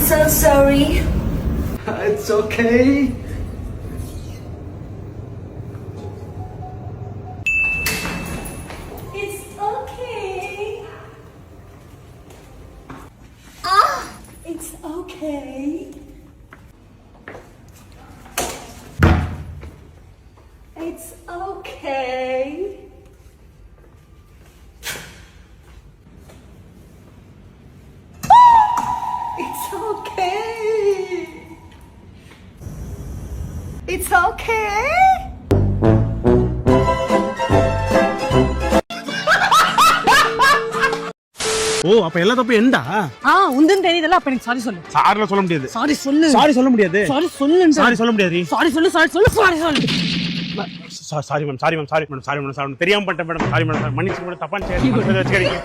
so sorry. It's okay. It's okay. Ah, it's okay. It's okay. It's okay. ஓ அப்ப எல்லா தப்பும் எண்டா ஆ உந்தன் தெரியுதல்ல அப்ப எனக்கு சாரி சொல்லு. சாரில சொல்ல முடியாது. சாரி சொல்லு. சாரி சொல்ல முடியாது. சாரி சொல்லு சாரி சொல்ல. முடியாது. சாரி சொல்லு சாரி சொல்லு சாரி சொல்லு. Sorry ma'am sorry ma'am sorry madam sorry madam sorry தெரியாம பண்ணிட்டேன் மேடம் சாரி மேடம் மன்னிச்சு மேடம் தப்பா வச்சுக்கிறீங்க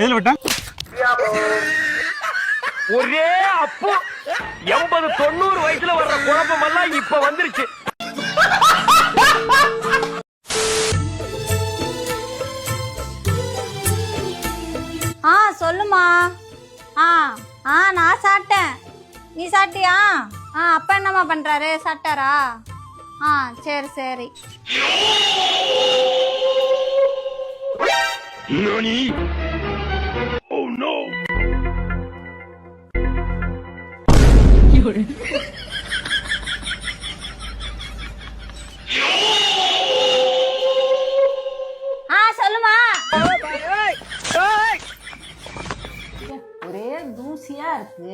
எதுல விட்டா? ஒரே அப்போ. எண்பது தொண்ணூறு வயசுல வர்ற குழப்பம் எல்லாம் இப்ப வந்துருச்சு. ஆ சொல்லுமா. ஆ ஆ நான் சாப்பிட்டேன். நீ சாப்பிட்டியா? ஆ அப்பா என்னம்மா பண்ணுறாரு சாப்பிட்டாரா? ஆ சரி சரி. ஆ சொல்லுமா. ஒரே தூசியா இருக்கு.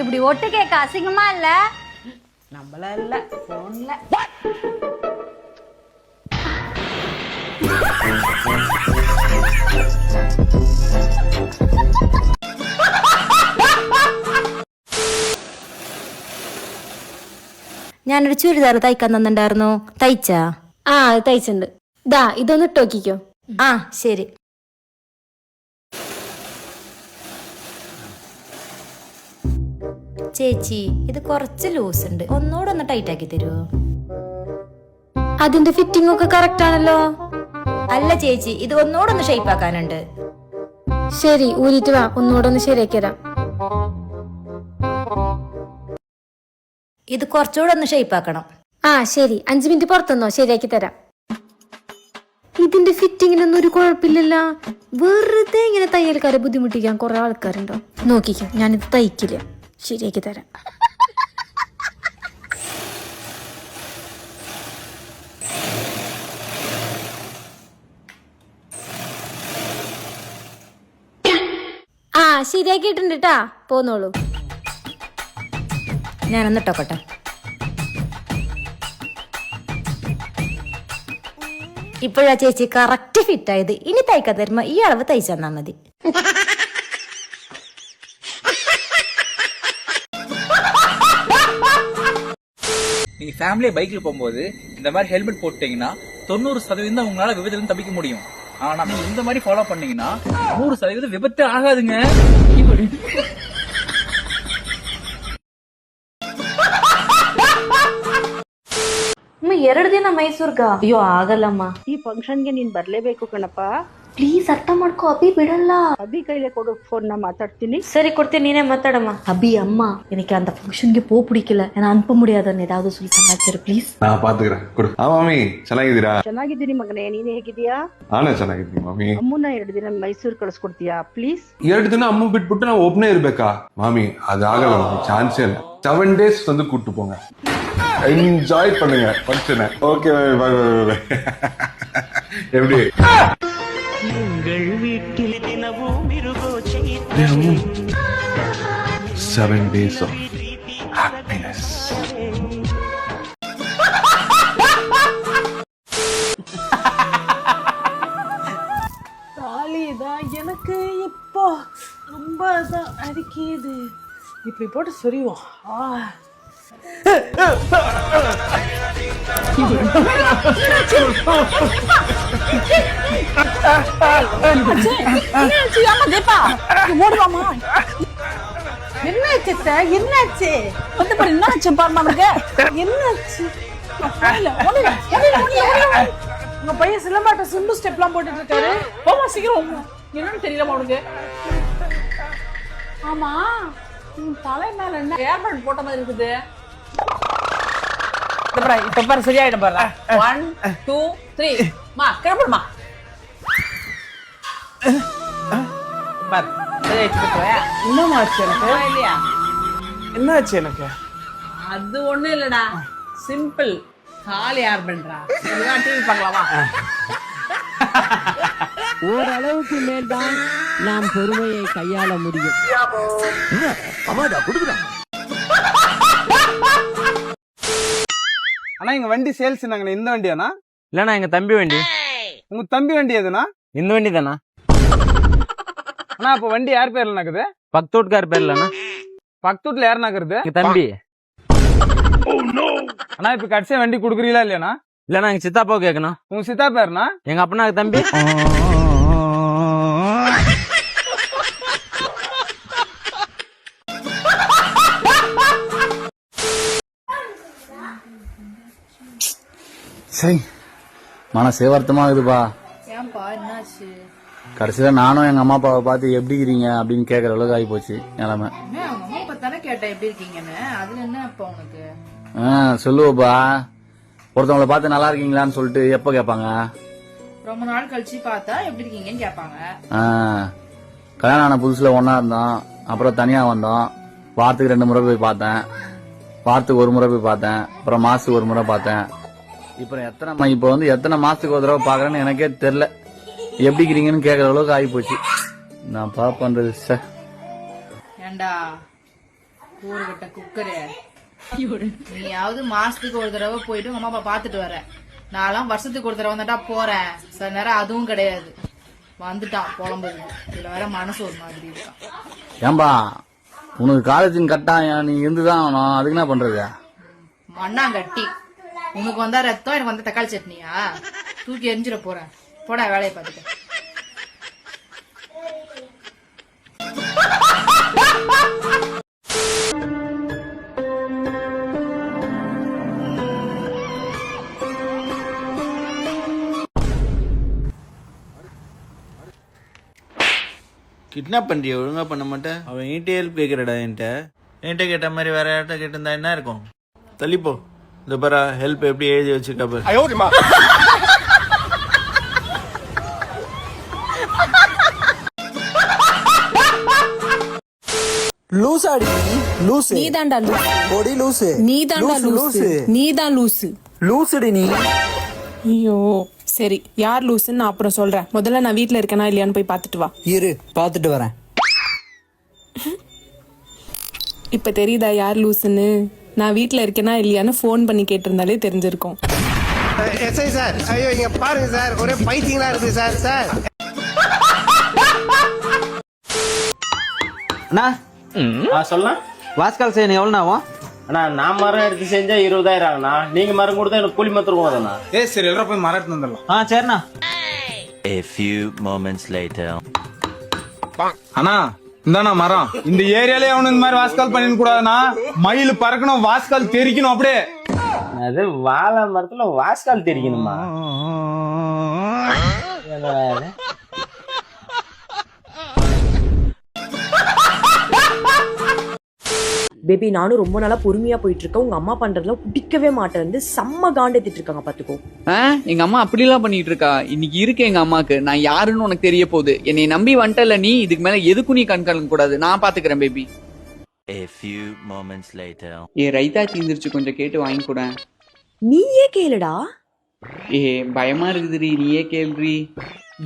இப்படி ஒட்டு கேட்க அசிங்கமா இல்ல? நம்மள இல்ல போன்ல ഞാനൊരു ചുരിദാർ തയ്ക്കാൻ തന്നിട്ടുണ്ടായിരുന്നു. തയ്ച്ചാ? ആ തയ്ച്ചിട്ടുണ്ട്. ദാ ഇതൊന്ന് ഇട്ട് നോക്കിക്കോ. ആ ശരി. ചേച്ചി ഇത് കുറച്ച് ലൂസ് ഉണ്ട് ഒന്നുകൂടെ ഒന്ന് ടൈറ്റ് ആക്കി തരുമോ അതിന്റെ ഫിറ്റിംഗ് ഒക്കെ കറക്റ്റ് ആണല്ലോ. അല്ല ചേച്ചി ഇത് ഒന്നോടൊന്ന് ഒന്ന് ഷേപ്പ് ആക്കാനുണ്ട്. ശരി ഊരിട്ട് വാ. ഒന്നോടൊന്ന് ഒന്ന് ശരിയാക്കി തരാം. ഇത് കുറച്ചുകൂടെ ഒന്ന് ഷേപ്പ് ആക്കണം. ആ ശരി. അഞ്ചു മിനിറ്റ് പുറത്തുനിന്നോ? ശരിയാക്കി തരാം. ഇതിന്റെ ഫിറ്റിങ്ങിനൊന്നും ഒരു കുഴപ്പമില്ലല്ലോ. വെറുതെ ഇങ്ങനെ തയ്യൽക്കാരെ ബുദ്ധിമുട്ടിക്കാൻ കുറെ ആൾക്കാരുണ്ടോ? നോക്കിക്കോ ഞാനിത് തയ്ക്കില്ല. ശരിയാക്കി തരാം. ശരിയാക്കിയിട്ടുണ്ട് കേട്ടാ പോന്നോളൂ ഞാനൊന്ന് ഇട്ടോക്കട്ടെ ഇപ്പോഴാ ചേച്ചി കറക്റ്റ് ഫിറ്റ് ആയത് ഇനി തയ്ക്കാൻ തരുമ്പോ ഈ അളവ് തയ്ച്ചു തന്നാ മതി நீங்க ஃபேமிலியை பைக்ல போகும்போது இந்த மாதிரி ஹெல்மெட் போட்டீங்கன்னா தொண்ணூறு சதவீதம் தான் உங்களால விபத்துல இருந்து தப்பிக்க முடியும் ஆனா நீங்க இந்த மாதிரி ஃபாலோ பண்ணீங்கன்னா நூறு சதவீதம் விபத்து ஆகாதுங்க ಅಮ್ಮ ಎರಡು ದಿನ ಮೈಸೂರ್ಗ ಅಯ್ಯೋ ಆಗಲ್ಲಮ್ಮ ಈ ಫಂಕ್ಷನ್ಗೆ ನೀನ್ ಬರ್ಲೇಬೇಕು ಕಣಪ್ಪ ಪ್ಲೀಸ್ ಅರ್ಥ ಮಾಡ್ಕೋ ಅಭಿ ಬಿಡಲ್ಲ ಅಭಿ ಕೈಲೇ ಕೊಡು ಫೋನ್ ನಾ ಮಾತಾಡ್ತೀನಿ சரி கொடுத்து நீனே மாத்தாடம்மா அபி அம்மா எனக்கு அந்த ஃபங்க்ஷனுக்கு போக பிடிக்கல நான் அனுப்ப முடியாதுன்னு ஏதாவது சொல்லி சமாளிச்சிரு ப்ளீஸ் நான் பாத்துக்கிறேನ್ ಕೊಡು ಆ ಮಾಮಿ ಚೆನ್ನಾಗಿದ್ದೀರಾ ಚೆನ್ನಾಗಿದ್ದೀನಿ ಮಗನೇ ನೀನೇ ಹೇಗಿದೀಯಾ ನಾನೇ ಚೆನ್ನಾಗಿದ್ದೀನಿ ಮಾಮಿ ಅಮ್ಮನ ಎರಡು ದಿನ ಮೈಸೂರು ಕಳಿಸ್ಕೊಡ್ತೀಯಾ ಪ್ಲೀಸ್ ಎರಡು ದಿನ ಅಮ್ಮ ಬಿಟ್ಬಿಟ್ಟು ನಾವು ಒಬ್ನೇ ಇರ್ಬೇಕಾ ಮಾಮಿ ಅದಾಗಲ್ಲ ಮಾಮಿ ಚಾನ್ಸೇ ಇಲ್ಲ செவன் டேஸ் வந்து கூட்டு போங்க என்ஜாய் பண்ணுங்க ஃபங்க்ஷனை ஓகே பாய் பாய் பாய் எப்படி செவன் டேஸ் ஆஃப் ஹாப்பினஸ் தாலி தான் எனக்கு இப்போ ரொம்ப தான் அடிக்கிது. இப்படி போட்டு சொரிவோம். ஆ. என்னாச்சு அத்தை? என்னாச்சு வந்து பாரு என்னாச்சு பாருமா அவனுக்கு என்னாச்சு உங்க பையன் சிலம்பாட்டம் சிம்பு ஸ்டெப்லாம் போட்டுட்டு இருக்காரு போமா சீக்கிரம் என்னன்னு தெரியலமா உனக்கு ஆமா உன் தலை மேல என்ன ஏர்பேண்ட் போட்ட மாதிரி இருக்குது இப்ப பாரு சரியாயிடும் பாரு ஒன் டூ த்ரீ மா கிளம்புமா பாரு என்னமா ஆச்சு எனக்கு இல்லையா என்னாச்சு எனக்கு அது ஒண்ணும் இல்லடா சிம்பிள் கால் யார் பண்றா இதுதான் டிவி பார்க்கலாமா ஓரளவுக்கு மேல்தான் நாம் பொறுமையை கையாள முடியும் அண்ணா எங்க வண்டி சேல்ஸ் நாங்க இந்த வண்டியாண்ணா? இல்லண்ணா எங்க தம்பி வண்டி. உங்க தம்பி வண்டி எதுனா இந்த வண்டி தானா அண்ணா அப்ப வண்டி யார் பேர்ல நக்குது பக்கத்து வீட்டுக்கார் பேர்லண்ணா. பக்கத்து வீட்டுல யார் நக்குறது எங்க தம்பி. அண்ணா இப்ப கடைசியா வண்டி குடுக்குறீங்களா இல்லையாண்ணா? இல்லண்ணா எங்க சித்தாப்பாவை கேட்கணும் உங்க சித்தா பேருனா எங்க அப்பனாக்கு தம்பி. சரி. மனசே வருத்தமாகுதுப்பா ஏன்பா என்னாச்சு? கடைசியில நானும் எங்க அம்மா அப்பாவை பார்த்து எப்படி இருக்கீங்க அப்படின்னு கேட்கற அளவுக்கு ஆகி போச்சு நிலைமை அவங்க அம்மா அப்பா தானே கேட்டேன் எப்படி இருக்கீங்கன்னு. அதுல என்ன அப்பா உனக்கு? ஆ, சொல்லுவப்பா. ஒருத்தவங்கள பார்த்து நல்லா இருக்கீங்களான்னு சொல்லிட்டு எப்போ கேட்பாங்க? ரொம்ப நாள் கழிச்சு பார்த்தா எப்படி இருக்கீங்கன்னு கேட்பாங்க. ஆ, கல்யாணம் ஆன புதுசுல ஒண்ணா இருந்தோம். அப்புறம் தனியா வந்தோம். வாரத்துக்கு ரெண்டு முறை போய் பார்த்தேன். வாரத்துக்கு ஒரு முறை போய் பார்த்தேன். அப்புறம் மாசத்துக்கு ஒரு முறை பார்த்தேன். இப்போ எத்தனை இப்போ வந்து எத்தனை மாசத்துக்கு ஒரு தடவை பாக்குறேன்னு எனக்கே தெரியல. எப்படி இருக்கிறீங்கன்னு கேட்கற அளவுக்கு ஆகி போச்சு நான் பா பண்றது சார் ஏண்டா? ஊருகிட்ட குக்கரு. நீயாவது மாசத்துக்கு ஒரு தடவை போயிட்டு உங்க அம்மா அப்பா பாத்துட்டு வர. நான்லாம் வருஷத்துக்கு ஒரு தடவை வந்துட்டா போறேன். சில நேரம் அதுவும் கிடையாது. வந்துட்டான் புலம்புது. இதுல வேற மனசு ஒரு மாதிரி இருக்கான் ஏம்பா உனக்கு காலேஜின் கட்டாயம் நீ இருந்துதான் ஆகணும். அதுக்கு என்ன பண்றது? மண்ணாங்கட்டி. உனக்கு வந்தா ரத்தம் எனக்கு வந்தா தக்காளி சட்னியா? தூக்கி எரிஞ்சிட போறேன். போடா வேலையை பார்த்துட்டு கிட்னாப் பண்றிய? ஒழுங்கா பண்ண மாட்டேன் அவன் என்கிட்ட ஹெல்ப் கேட்கறடா என்கிட்ட. என்கிட்ட கேட்ட மாதிரி வேற யார்கிட்ட கேட்டிருந்தா என்ன இருக்கும்? தள்ளிப்போ. இந்த பாரா ஹெல்ப் எப்படி எழுதி வச்சிருக்கா பாரு. லூசாடி லூசு நீ தாண்டா லூசு பொடி லூசு நீ தாண்டா லூசு நீ தான் லூசு லூசுடி நீ. ஐயோ சரி யார் லூசுன்னு நான் அப்புறம் சொல்றேன். முதல்ல நான் வீட்ல இருக்கேனா இல்லையான்னு போய் பார்த்துட்டு வா. இரு பாத்துட்டு வரேன். இப்ப தெரியுதா யார் லூசுன்னு நான் வீட்ல இருக்கேனா இல்லையான்னு ஃபோன் பண்ணி கேட்டிருந்தாலே தெரிஞ்சிருக்கும். SI sir. ஐயோ இங்க பாருங்க சார். ஒரே பைத்தியங்களா இருக்கு சார். சார். அண்ணா. ஆ சொல்லலாம் வாஸ்கால் செய்யணும் எவ்வளோ ஆகும்? அண்ணா நான் மரம் எடுத்து செஞ்சா இருபதாயிரம் ஆகுண்ணா நீங்க மரம் கொடுத்தா எனக்கு கூலி மாத்திரம் போதுண்ணா ஏ சரி எல்லாரும் போய் மரம் எடுத்து வந்துடலாம். ஆ சரிண்ணா. A few moments later. அண்ணா இந்தாண்ணா மரம். இந்த ஏரியாலே அவனு இந்த மாதிரி வாஸ்கால் பண்ணிட கூடாதுண்ணா மயில் பறக்கணும் வாஸ்கால் தெரிக்கணும் அப்படியே. அது வாழை மரத்துல வாஸ்கால் தெரிக்கணுமா? பேபி நானும் ரொம்ப நாளா பொறுமையா போயிட்டு இருக்கேன் உங்க அம்மா பண்றதுல பிடிக்கவே மாட்டேன். வந்து செம்ம காண்டேத்திட்டு இருக்காங்க பாத்துக்கோ எங்க அம்மா அப்படிலாம் பண்ணிட்டு இருக்கா? இன்னைக்கு இருக்கு எங்க அம்மாக்கு. நான் யாருன்னு உனக்கு தெரிய போகுது. என்னை நம்பி வந்துட்டல நீ? இதுக்கு மேல எதுக்கும் நீ கண்காணிக்க கூடாது. நான் பாத்துக்கிறேன் baby A few moments later. ஏ ரைத்தா தீந்துருச்சு கொஞ்சம் கேட்டு வாங்கி கூட. நீயே கேளுடா. ஏ பயமா இருக்குதுரி நீயே கேள்றி.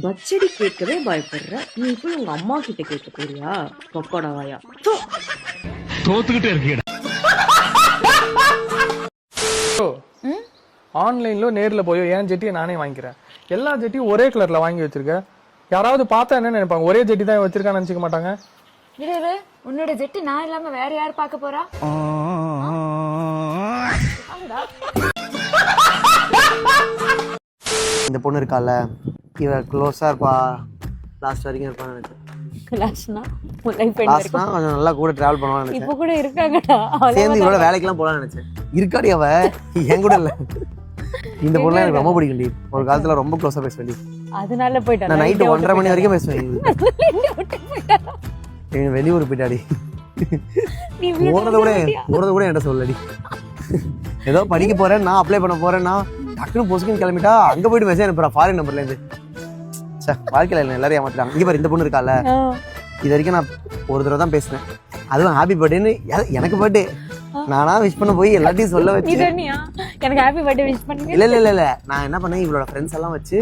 பட்ஜெட் கேட்கவே பயப்படுற. நீ போய் உங்க அம்மா கிட்ட கேட்க போறியா? பக்கோடா வாயா. ஆன்லைன்ல நேர்ல போய் என் ஜெட்டியை நானே வாங்கிக்கிறேன்? எல்லா ஜெட்டியும் ஒரே கலர்ல வாங்கி வச்சிருக்கேன் யாராவது பார்த்தா என்ன நினைப்பாங்க? ஒரே ஜெட்டி தான் வச்சிருக்கான்னு நினைச்சுக்க மாட்டாங்க. உன்னோட ஜெட்டு நான் இல்லாம வேற யார் பார்க்க போறா? இந்த பொண்ணு இருக்கால. இவ க்ளோஸா இருப்பா. லாஸ்ட் வரைக்கும் இருப்பான்னு நினைச்சேன். லாஸ்ட்னா உன் லைஃப் லாஸ்ட்னா கொஞ்சம் நல்லா கூட டிராவல் நினைச்சேன். இப்போ கூட இருக்காங்கடா. சேர்ந்து இவ்வளோ வேலைக்கெல்லாம் போகலான்னு நினைச்சேன். இருக்காடி அவ. என் கூட இல்லை. இந்த பொண்ணு எனக்கு ரொம்ப பிடிக்கும்டி. ஒரு காலத்துல ரொம்ப க்ளோஸா பேசுவேன்டி. அதனால போயிட்டா. நான் நைட்டு ஒன்றரை மணி வரைக்கும் பேசுவேன். வெளியூர் போயிட்டாடி. போறத கூட? போறத கூட என்கிட்ட சொல்லடி ஏதோ படிக்க போறேன் நான் அப்ளை பண்ண போறேன்னா டக்குனு பொசுக்குன்னு கிளம்பிட்டா அங்க போயிட்டு மெசேஜ் அனுப்புறேன் ஃபாரின் நம்பர்ல இருந்து. வாழ்க்கையில எல்லாரும் ஏமாத்துறாங்க இங்க பாரு இந்த பொண்ணு இருக்கால. இது வரைக்கும் நான் ஒரு தடவை தான் பேசினேன். அதுவும் ஹாப்பி பர்த்டேன்னு எனக்கு பர்த்டே நானா விஷ் பண்ண போய் எல்லாத்தையும் சொல்ல வச்சு. எனக்கு ஹாப்பி பர்த்டே விஷ் பண்ணுங்க இல்ல இல்ல இல்ல நான் என்ன பண்ணேன் இவளோட ஃப்ரெண்ட்ஸ் எல்லாம் வச்சு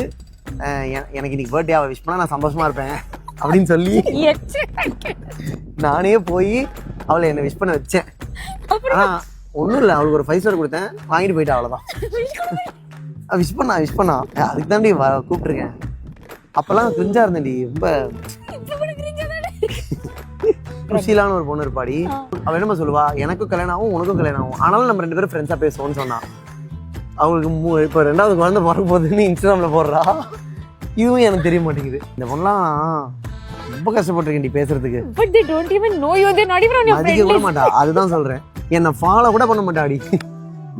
எனக்கு இன்னைக்கு பர்த்டே அவ விஷ் பண்ணா நான் சந்தோஷமா இருப்பேன் அப்படின்னு சொல்லி. நானே போய் அவளை என்ன விஷ் பண்ண வச்சேன். ஆனா ஒண்ணும் இல்ல அவளுக்கு ஒரு ஃபைவ் ஸ்டார் கொடுத்தேன் வாங்கிட்டு போயிட்டா அவ்வளவுதான். விஷ் பண்ணா விஷ் பண்ணா. அதுக்கு தாண்டி கூப்பிட்டுருக்கேன். அப்பெல்லாம் கிரிஞ்சா இருந்தேன்டி. ரொம்ப ருசிலான ஒரு பொண்ணு இருப்பாடி. அவ என்னமா சொல்லுவா எனக்கும் கல்யாணம் ஆகும் உனக்கும் கல்யாணம் ஆகும். ஆனாலும் நம்ம ரெண்டு பேரும் ஃப்ரெண்ட்ஸா பேசுவோம்னு சொன்னா. அவங்களுக்கு இப்போ ரெண்டாவது குழந்தை பிறக்க போகுதுன்னு இன்ஸ்டாகிராம்ல போடுறா. இதுவும் எனக்கு தெரிய மாட்டேங்குது. இந்த பொண்ணலாம் ரொம்ப கஷ்டப்பட்டிருக்கேன் பேசுறதுக்கு. Don't even know you. They're not even on your மதிக்க friend கூட. மாட்டா. அதுதான் சொல்றேன். என்னை ஃபாலோ கூட பண்ண மாட்டாடி.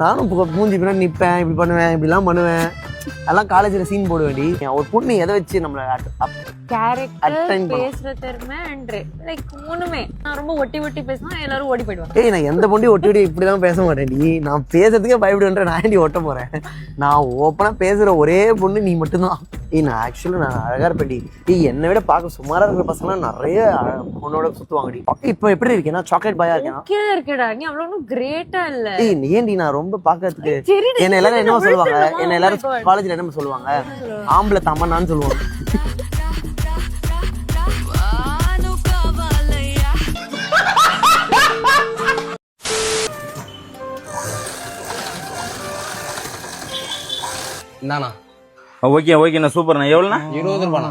நானும் மூஞ்சி பின்னாடி நிப்பேன் இப்படி பண்ணுவேன் இப்படிலாம் பண்ணுவேன். அதெல்லாம் காலேஜ்ல சீன் போடுவேன்டி. ஒரு பொண்ணு எதை வச்சு நம்மள. பேசுற திறமை like மூணுமே. நான் ரொம்ப ஒட்டி ஒட்டி பேசினா எல்லாரும் ஓடி போயிடுவாங்க. ஏய் நான் எந்த பொண்டி ஒட்டி ஒட்டி இப்படிலாம் பேச மாட்டேன்டி. நான் பேசுறதுக்கே பயப்படுவேன் நான் ஏன்டி ஒட்ட போறேன்? நான் ஓப்பனா பேசுற ஒரே பொண்ணு நீ மட்டும்தான். ஏய் நான் ஆக்சுவலா நான் அழகா இருப்பேன்டி. ஏய் என்னை விட பார்க்க சுமாரா இருக்கிற பசங்களாம் நிறைய பொண்ணோட சுத்துவாங்கடி. இப்போ எப்படி இருக்கேன்னா சாக்லேட் பாயா இருக்கேனா. ஓகே இருக்கடா. நீ அவ்வளவு ஒன்றும் கிரேட்டா இல்ல. ஏய் நீ ஏன்டி நான் ரொம்ப பார்க்கறதுக்கு என்ன எல்லாரும் என்னமா நான் சொல்லுவாங்க? என்ன Oh எல்லாரும் God. காலேஜ்ல என்னமா சொல்லுவாங்க? ஆம்பளை தம்மன்னான்னு சொல்லுவாங்க. இந்தாண்ணா. ஓகே ஓகேண்ணா சூப்பர்ண்ணா. எவ்வளோண்ணா? இருபது ரூபாண்ணா.